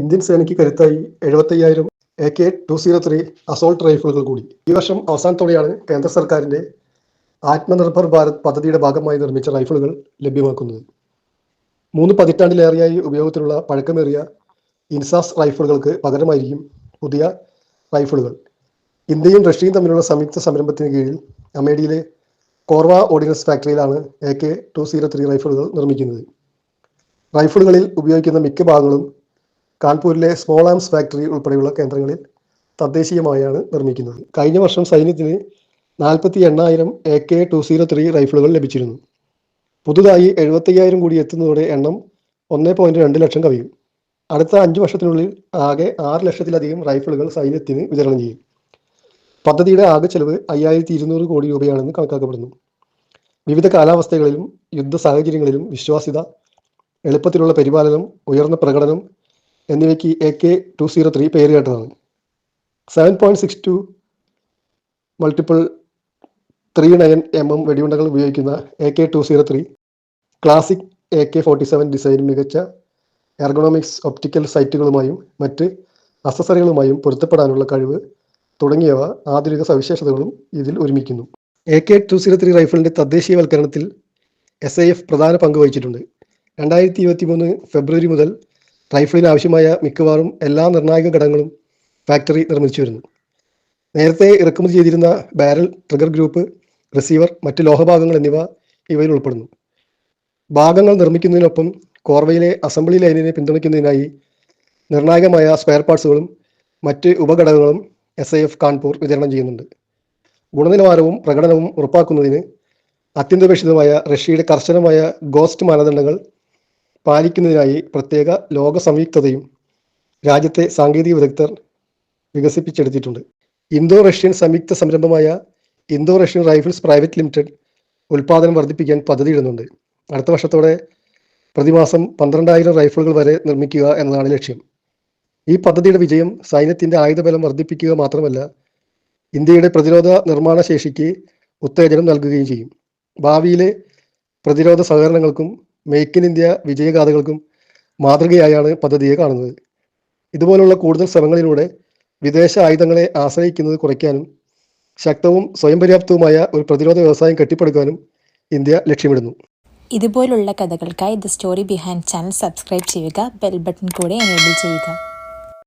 Indian സേനയ്ക്ക് കരുത്തായി എഴുപത്തയ്യായിരം A K two zero three assault റൈഫിളുകൾ കൂടി. ഈ വർഷം അവസാനത്തോടെയാണ് കേന്ദ്ര സർക്കാരിന്റെ ആത്മനിർഭർ ഭാരത് പദ്ധതിയുടെ ഭാഗമായി നിർമ്മിച്ച റൈഫിളുകൾ ലഭ്യമാക്കുന്നത്. മൂന്ന് പതിറ്റാണ്ടിലേറെയായി ഉപയോഗത്തിലുള്ള പഴക്കമേറിയ ഇൻസാസ് റൈഫിളുകൾക്ക് പകരമായിരിക്കും പുതിയ റൈഫിളുകൾ ഇന്ത്യയും റഷ്യയും തമ്മിലുള്ള സംയുക്ത സംരംഭത്തിന് കീഴിൽ അമേഠിയിലെ Korwa ordnance ഫാക്ടറിയിലാണ് A K two zero three റൈഫിളുകൾ നിർമ്മിക്കുന്നത്. റൈഫിളുകളിൽ ഉപയോഗിക്കുന്ന മിക്ക ഭാഗങ്ങളും കാൺപൂരിലെ സ്മോൾ ആംസ് ഫാക്ടറി ഉൾപ്പെടെയുള്ള കേന്ദ്രങ്ങളിൽ തദ്ദേശീയമായാണ് നിർമ്മിക്കുന്നത്. കഴിഞ്ഞ വർഷം സൈന്യത്തിന് നാൽപ്പത്തി എണ്ണായിരം A K two zero three റൈഫിളുകൾ ലഭിച്ചിരുന്നു. പുതുതായി എഴുപത്തയ്യായിരം കൂടി എത്തുന്നതോടെ എണ്ണം ഒന്നേ പോയിന്റ് രണ്ട് ലക്ഷം കവിയും. അടുത്ത അഞ്ച് വർഷത്തിനുള്ളിൽ ആകെ ആറ് ലക്ഷത്തിലധികം റൈഫിളുകൾ സൈന്യത്തിന് വിതരണം ചെയ്യും. പദ്ധതിയുടെ ആകെ ചെലവ് അയ്യായിരത്തി ഇരുന്നൂറ് കോടി രൂപയാണെന്ന് കണക്കാക്കപ്പെടുന്നു. വിവിധ കാലാവസ്ഥകളിലും യുദ്ധ സാഹചര്യങ്ങളിലും വിശ്വാസ്യത എളുപ്പത്തിലുള്ള പരിപാലനം ഉയർന്ന പ്രകടനം എന്നിവയ്ക്ക് A K two zero three പേര് കേട്ടതാണ്. Seven point six two multiple three nine M M വെടിയുണ്ടകൾ ഉപയോഗിക്കുന്ന A K two zero three classic A K forty seven design മികച്ച എർഗണോമിക്സ് ഒപ്റ്റിക്കൽ സൈറ്റുകളുമായും മറ്റ് അസസറികളുമായും പൊരുത്തപ്പെടാനുള്ള കഴിവ് തുടങ്ങിയവ ആധുനിക സവിശേഷതകളും ഇതിൽ ഒരുമിക്കുന്നു. A K two zero three റൈഫിളിന്റെ തദ്ദേശീയവൽക്കരണത്തിൽ എസ് ഐ എഫ് പ്രധാന പങ്ക് വഹിച്ചിട്ടുണ്ട്. രണ്ടായിരത്തി ഇരുപത്തി മൂന്ന് ഫെബ്രുവരി മുതൽ റൈഫിളിന് ആവശ്യമായ മിക്കവാറും എല്ലാ നിർണായക ഘടകങ്ങളും ഫാക്ടറി നിർമ്മിച്ചു വരുന്നു. നേരത്തെ ഇറക്കുമതി ചെയ്തിരുന്ന ബാരൽ ട്രിഗർ ഗ്രൂപ്പ് റിസീവർ മറ്റ് ലോഹഭാഗങ്ങൾ എന്നിവ ഇവയിൽ ഉൾപ്പെടുന്നു. ഭാഗങ്ങൾ നിർമ്മിക്കുന്നതിനൊപ്പം കോർവയിലെ അസംബ്ലി ലൈനിനെ പിന്തുണയ്ക്കുന്നതിനായി നിർണായകമായ സ്പെയർ പാർട്സുകളും മറ്റ് ഉപഘടകങ്ങളും എസ് ഐ എഫ് കാൺപൂർ വിതരണം ചെയ്യുന്നുണ്ട്. ഗുണനിലവാരവും പ്രകടനവും ഉറപ്പാക്കുന്നതിന് അത്യന്താപേക്ഷിതമായ റഷ്യയുടെ കർശനമായ ഗോസ്റ്റ് മാനദണ്ഡങ്ങൾ പാലിക്കുന്നതിനായി പ്രത്യേക ലോക സംയുക്തതയും രാജ്യത്തെ സാങ്കേതിക വിദഗ്ധർ വികസിപ്പിച്ചെടുത്തിട്ടുണ്ട്. ഇന്തോ റഷ്യൻ സംയുക്ത സംരംഭമായ Indo Russian rifles private limited ഉൽപ്പാദനം വർദ്ധിപ്പിക്കാൻ പദ്ധതിയിടുന്നുണ്ട്. അടുത്ത വർഷത്തോടെ പ്രതിമാസം പന്ത്രണ്ടായിരം റൈഫിളുകൾ വരെ നിർമ്മിക്കുക എന്നതാണ് ലക്ഷ്യം. ഈ പദ്ധതിയുടെ വിജയം സൈന്യത്തിന്റെ ആയുധബലം വർദ്ധിപ്പിക്കുക മാത്രമല്ല ഇന്ത്യയുടെ പ്രതിരോധ നിർമ്മാണ ശേഷിക്ക് ഉത്തേജനം നൽകുകയും ചെയ്യും. ഭാവിയിലെ പ്രതിരോധ സഹകരണങ്ങൾക്കും മെയ്ക്ക് ഇൻ ഇന്ത്യ വിജയഗാഥകൾക്കും മാതൃകയായാണ് പദ്ധതിയെ കാണുന്നത്. ഇതുപോലുള്ള കൂടുതൽ ശ്രമങ്ങളിലൂടെ വിദേശ ആയുധങ്ങളെ ആശ്രയിക്കുന്നത് കുറയ്ക്കാനും ശക്തവും സ്വയം പര്യാപ്തവുമായ ഒരു പ്രതിരോധ വ്യവസായം കെട്ടിപ്പടുക്കാനും ഇന്ത്യ ലക്ഷ്യമിടുന്നു. ഇതുപോലുള്ള കഥകൾക്കായി the story behind channel subscribe ചെയ്യുക ബെൽ ബട്ടൺ കൂടെ എനേബിൾ ചെയ്യുക.